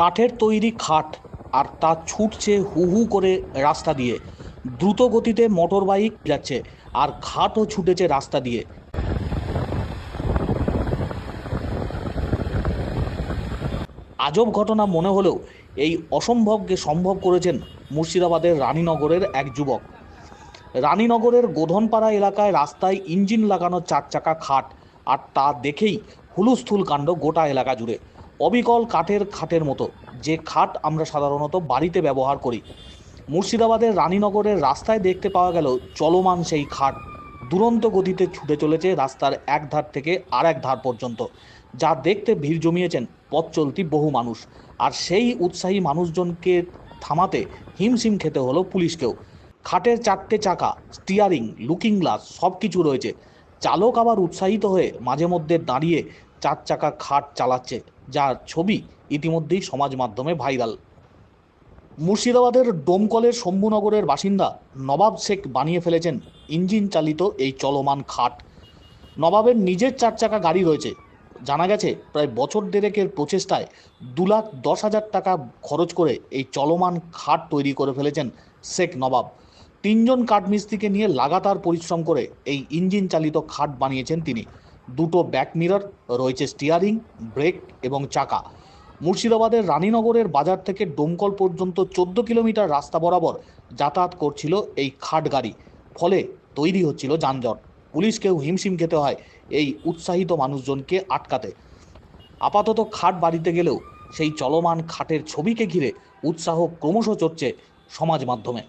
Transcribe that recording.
কাঠের তৈরি খাট আর তা ছুটছে হু হু করে রাস্তা দিয়ে। দ্রুত গতিতে মোটর বাইক যাচ্ছে আর খাটও ছুটেছে রাস্তা দিয়ে। আজব ঘটনা মনে হলেও এই অসম্ভবকে সম্ভব করেছেন মুর্শিদাবাদের রানীনগরের এক যুবক। রানীনগরের গোধনপাড়া এলাকায় রাস্তায় ইঞ্জিন লাগানো চার চাকা খাট আর তা দেখেই হুলুস্থুল কাণ্ড গোটা এলাকা জুড়ে। অবিকল কাঠের খাটের মতো। যে খাট আমরা সাধারণত বাড়িতে ব্যবহার করি। মুর্শিদাবাদের রানীনগরের রাস্তায় দেখতে পাওয়া গেল চলমান সেই খাট। দুরন্ত গতিতে ছুটে চলেছে রাস্তার এক ধার থেকে আর এক ধার পর্যন্ত। যা দেখতে ভিড় জমিয়েছেন পথ চলতি বহু মানুষ। আর সেই উৎসাহী মানুষজনকে থামাতে হিমশিম খেতে হলো পুলিশকেও। খাটের চারটে চাকা, স্টিয়ারিং, লুকিং গ্লাস সব কিছু রয়েছে। চালক আবার উৎসাহিত হয়ে মাঝে মধ্যে দাঁড়িয়ে চার চাকা খাট চালাচ্ছে। যার ছবি ইতিমধ্যেই সমাজ মাধ্যমে ভাইরাল। মুর্শিদাবাদের ডোমকলের শম্ভুনগরের বাসিন্দা নবাব শেখ বানিয়ে ফেলেছেন ইঞ্জিন চালিত এই চলমান খাট। নবাবের নিজের চার চাকা গাড়ি রয়েছে। জানা গেছে, প্রায় বছর দেড়েকের প্রচেষ্টায় দু লাখ দশ হাজার টাকা খরচ করে এই চলমান খাট তৈরি করে ফেলেছেন শেখ নবাব। তিনজন কাঠমিস্ত্রিকে নিয়ে লাগাতার পরিশ্রম করে এই ইঞ্জিন চালিত খাট বানিয়েছেন তিনি। দুটো ব্যাক মিরর, রয়েছে স্টিয়ারিং ব্রেক এবং চাকা। মুর্শিদাবাদের রানীনগরের বাজার থেকে ডোমকল পর্যন্ত চোদ্দ কিলোমিটার রাস্তা বরাবর যাতায়াত করছিল এই খাট গাড়ি। ফলে তৈরি হচ্ছিল যানজট। পুলিশকেও হিমশিম খেতে হয় এই উৎসাহিত মানুষজনকে আটকাতে। আপাতত খাট বাড়িতে গেলেও সেই চলমান খাটের ছবিকে ঘিরে উৎসাহ ক্রমশ চড়ছে সমাজ মাধ্যমে।